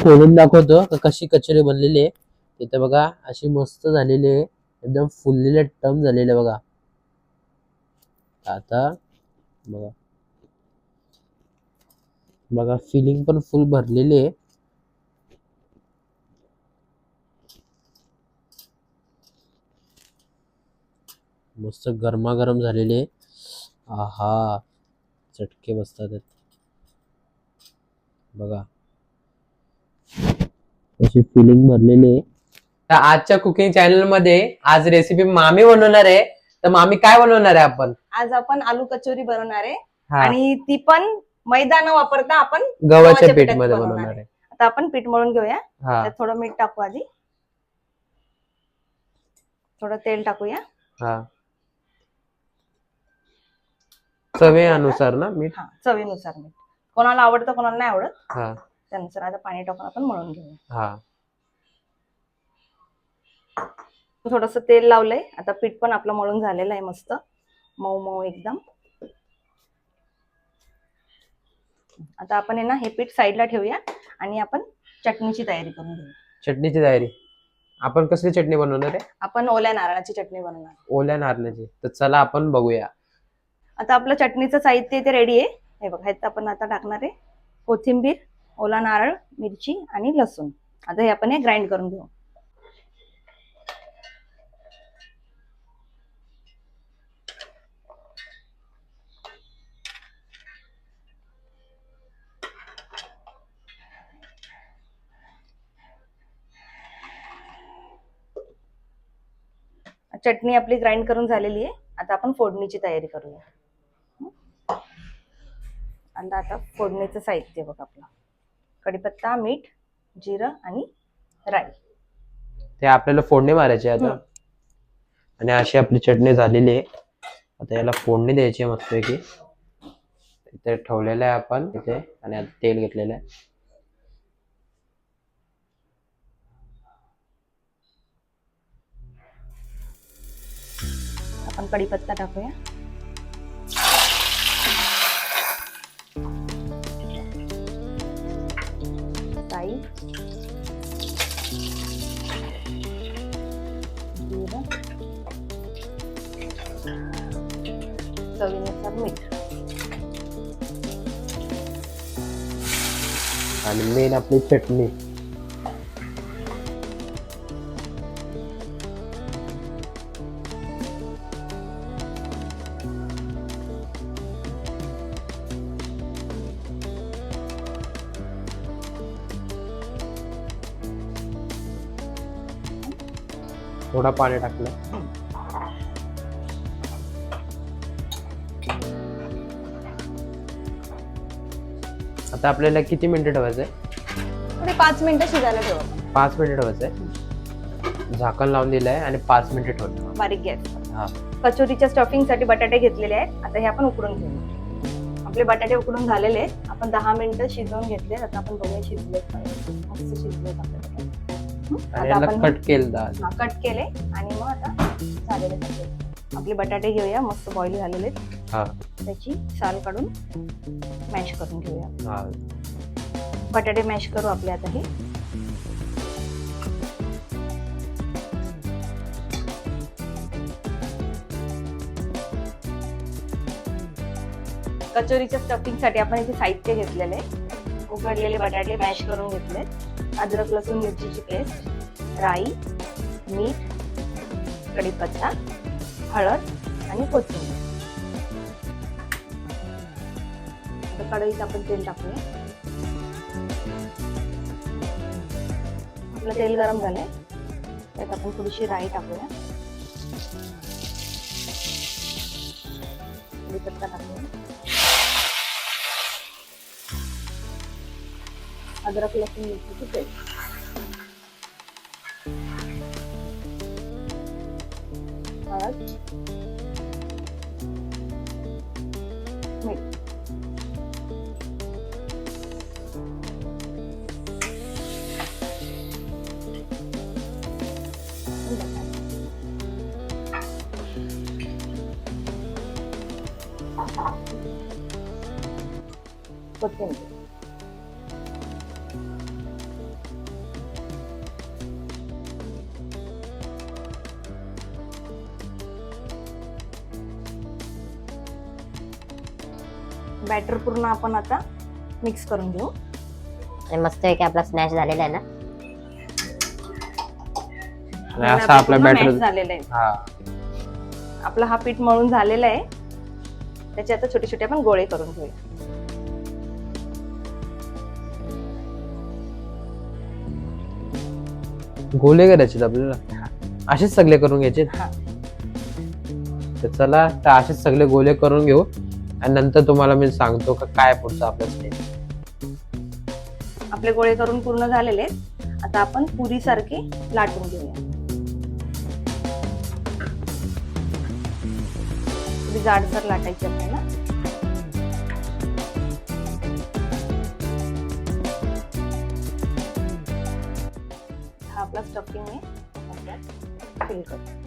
खोलून दाखवतो का कशी कचोरी बनलेली आहे. तिथे बघा अशी मस्त झालेली आहे. एकदम फुललेले टम झालेले बघा. आता बघा. बघा फिलिंग पण फुल भरलेली आहे. मस्त गरमागरम झालेले आहे. आहा चटके बसतात बघा. अशी फिलिंग भरलेली आहे. तर आजच्या कुकिंग चॅनलमध्ये आज रेसिपी मामी बनवणार आहे. तर मामी काय बनवणार आहे आपण? आज आपण आलू कचोरी बनवणार आहे. हा. आणि ती पण मैदा न वापरता आपण गव्हाच्या गव्हाच्या पीठमध्ये बनवणार बनवणार आहे. आता आपण पीठ मळून घेऊया. हा. त्यात थोडं मीठ टाकू आधी. थोडं तेल टाकूया. हा. चवीनुसार ना मीठ? हा चवीनुसार मीठ. कोणाला आवडतं कोणाला नाही आवडत. हा. त्यानुसार आता पाणी टाकून आपण मळून घेऊया. हा. थोडस तेल लावलंय. आता पीठ पण आपलं मळून झालेलं आहे मस्त. मऊ मऊ एकदम. आता आपण आहे ना हे पीठ साईडला ठेवूया आणि आपण चटणीची तयारी करून घेऊया. चटणीची तयारी. आपण कसली चटणी बनवणार आहे? आपण ओल्या नारळाची चटणी बनवणार. ओल्या नारळाची. तर चला आपण बघूया. आता आपलं चटणीचं साहित्य इथे रेडी आहे. हे बघा ह्यात आपण आता टाकणार आहे. कोथिंबीर ओला नारळ मिरची आणि लसूण. आता हे आपण हे ग्राइंड करून घेऊ. चटणी आपली ग्राइंड करून झालेली आहे. आता आपण फोडणीची तयारी करूया. आणि आता फोडणीचं साहित्य बघ आपलं. कढीपत्ता मीठ जिरं आणि राई. ते आपल्याला फोडणी मारायची आहे आता. आणि अशी आपली चटणी झालेली आहे. आता याला फोडणी द्यायची आहे मस्तपैकी. इथे ठेवलेलं आहे आपण इथे आणि आता तेल घेतलेलं आहे. आपण कढीपत्ता टाकूया. आणि मेन आपली चटणी. थोडा पाणी टाकलं. आता आपल्याला किती मिनिटं ठेवायचं आहे थोडे पाच मिनिटं शिजायला ठेवू पाच मिनिटं ठेवायचं आहे झाकण लावून दिलं आहे आणि पाच मिनिटं ठेवलं बारीक गॅस हा. कचोरीच्या स्टफिंगसाठी बटाटे घेतलेले आहेत. आता हे आपण उकडून घेऊ. आपले बटाटे उकडून झालेले आहेत. आपण दहा मिनिटं शिजवून घेतले आता आपण बघूया. मस्त. हं? आणि याला आपण कट केलं कट केले आणि मग आता झालेले बटाटे. आपले बटाटे घेऊया मस्त बॉईल झालेले आहेत. हा. त्याची साल काढून मॅश करून घेऊया. हा. बटाटे मॅश करू आपले आता हे. कचोरीच्या स्टफिंगसाठी आपण इथे साहित्य घेतलेले. उकडलेले बटाटे मॅश करून घेतले अद्रक लसूण मिरचीची पेस्ट राई मीठ कढीपत्ता. हळद आणि कोथिंबीर. कढईत आपण तेल टाकूया. आपलं तेल गरम झालंय. त्यात आपण थोडीशी राई टाकूया. कढीपत्ता टाकूया. अद्रक लसूण मिरची पेस्ट. potente. बॅटर पूर्ण आपण आता मिक्स करून घेऊ. मस्त आहे की आपला स्नॅच झालेला आहे ना? आपला हा. आपला हा पीठ मळून झालेला आहे. त्याचे आता छोटे छोटे आपण गोळे करून घेऊया. गोले करायचे आपल्याला. असेच सगळे करून घ्यायचे. तर चला तर असेच सगळे गोले करून घेऊ. आणि नंतर तुम्हाला मी सांगतो का काय पुढचं आपलं स्टेप आपले गोळे करून पूर्ण झालेले आता आपण पुरी सारखे लाटून घेऊया. जाडसर लाटायची आपल्याला. आपला स्टफिंग आहे फिल करतो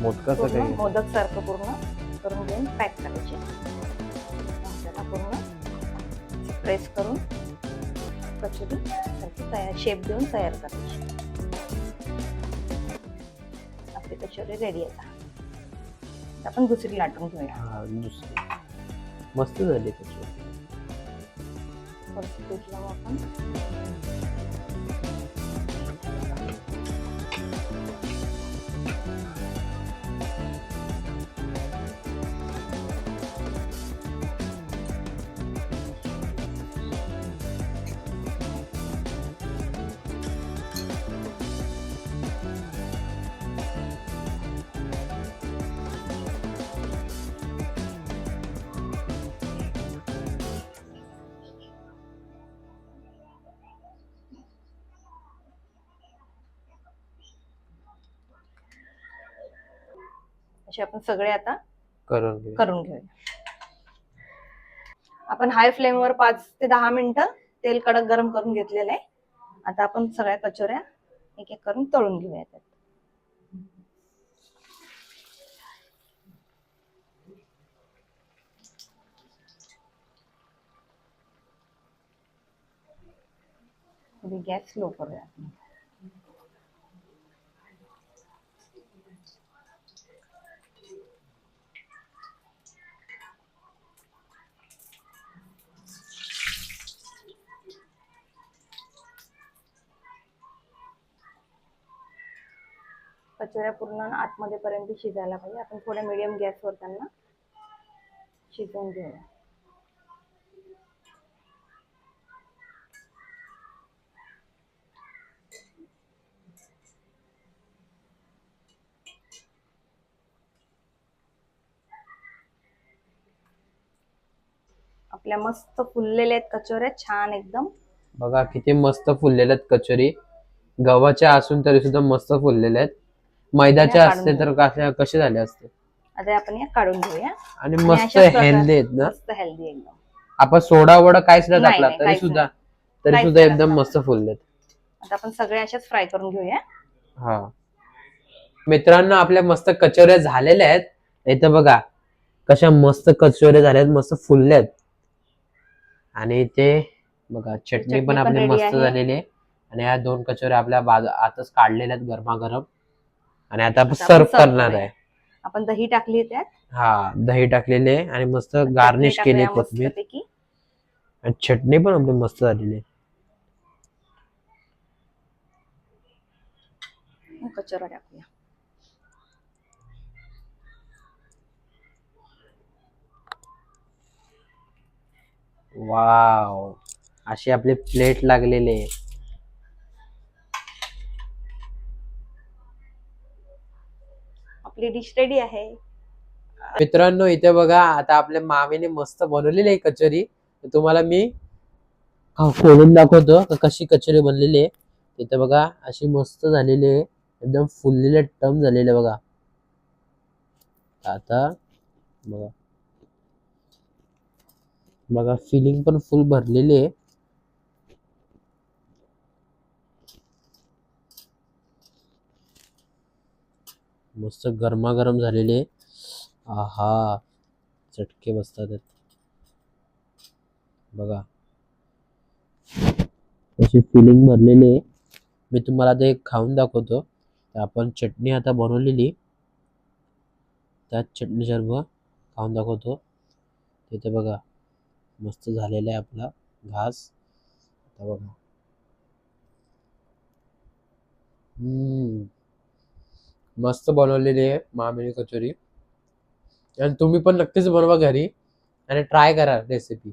मोदकाचं पूर्ण काही? मोदक सारखं पूर्ण करून घेऊन पॅक करायचे. पूर्ण प्रेस करून कचोरी सारखी तयार शेप देऊन तयार करायची. आपली कचोरी रेडी आहे आता. आपण दुसरी लाटून घेऊया. दुसरी. मस्त झाली लावू आपण. असे आपण सगळे आता करून घेऊ. करून घेऊया. आपण हाय फ्लेमवर पाच ते दहा मिनिटं तेल कडक गरम करून घेतलेलं आहे. आता आपण सगळ्या कचोऱ्या एक एक करून तळून घेऊया त्यात. गॅस स्लो करूया आपण. कचोऱ्या पूर्ण आतमध्ये पर्यंत शिजायला पाहिजे. आपण थोड्या मिडियम गॅसवर त्यांना शिजवून घेऊया. आपल्या मस्त फुललेल्या आहेत कचोऱ्या छान एकदम. बघा किती मस्त फुललेल्या आहेत कचोरी. गव्हाच्या असून तरी सुद्धा मस्त फुललेल्या आहेत. मैद्याच्या या असते तर कशा कसे झाले असते? आता आपण या काढून घेऊया. आणि मस्त अशाच प्रकारे- हेल्दी आहेत ना? मस्त हेल्दी एकदम. आपण सोडा वडा काहीच नाही नाही, टाकला नाही, तरी काहीच सुद्धा नाही. तरी काहीच सुद्धा नाही एकदम टाकला. मस्त फुललेत. आता आपण सगळे अशाच फ्राय करून घेऊया. हा. मित्रांनो आपल्या मस्त कचोऱ्या झालेल्या आहेत. इथं बघा कशा मस्त कचोऱ्या झाल्या आहेत मस्त फुलल्या आहेत आणि ते बघा चटणी चटणी पण पण आपली ready मस्त आहे. झालेली आहे. आणि या दोन कचोऱ्या आपल्या बाजू आताच काढलेल्या आहेत गरमागरम. आणि आता आपण सर्व करणार. आहे. आपण दही टाकली त्यात. हा दही टाकलेले आहे आणि मस्त गार्निश केली कोथमीर. आणि चटणी पण आपली मस्त झालेली कचोरा टाकूया. वाव अशी आपली प्लेट लागलेली आहे. आपली डिश रेडी आहे. मित्रांनो इथे बघा आता आपल्या मामीने मस्त बनवलेली आहे कचोरी. तुम्हाला मी हा, खोलून दाखवतो कशी कचोरी बनलेली आहे. इथे बघा अशी मस्त झालेली आहे. एकदम फुललेले टम झालेले बघा. आता बघा. बघा फिलिंग पण फुल भरलेली आहे. मस्त गरमागरम झालेले आहा चटके बसतात आहेत. बघा. अशी फिलिंग भरलेली आहे. मी तुम्हाला ते खाऊन दाखवतो. तर आपण चटणी आता बनवलेली. त्यात चटणी सर्व खाऊन दाखवतो. तिथे बघा मस्त झालेला आहे आपला घास. आता बघा. हम्म. मस्त बनवलेली आहे मामिनी कचोरी. आणि तुम्ही पण नक्कीच बनवा घरी आणि ट्राय करा रेसिपी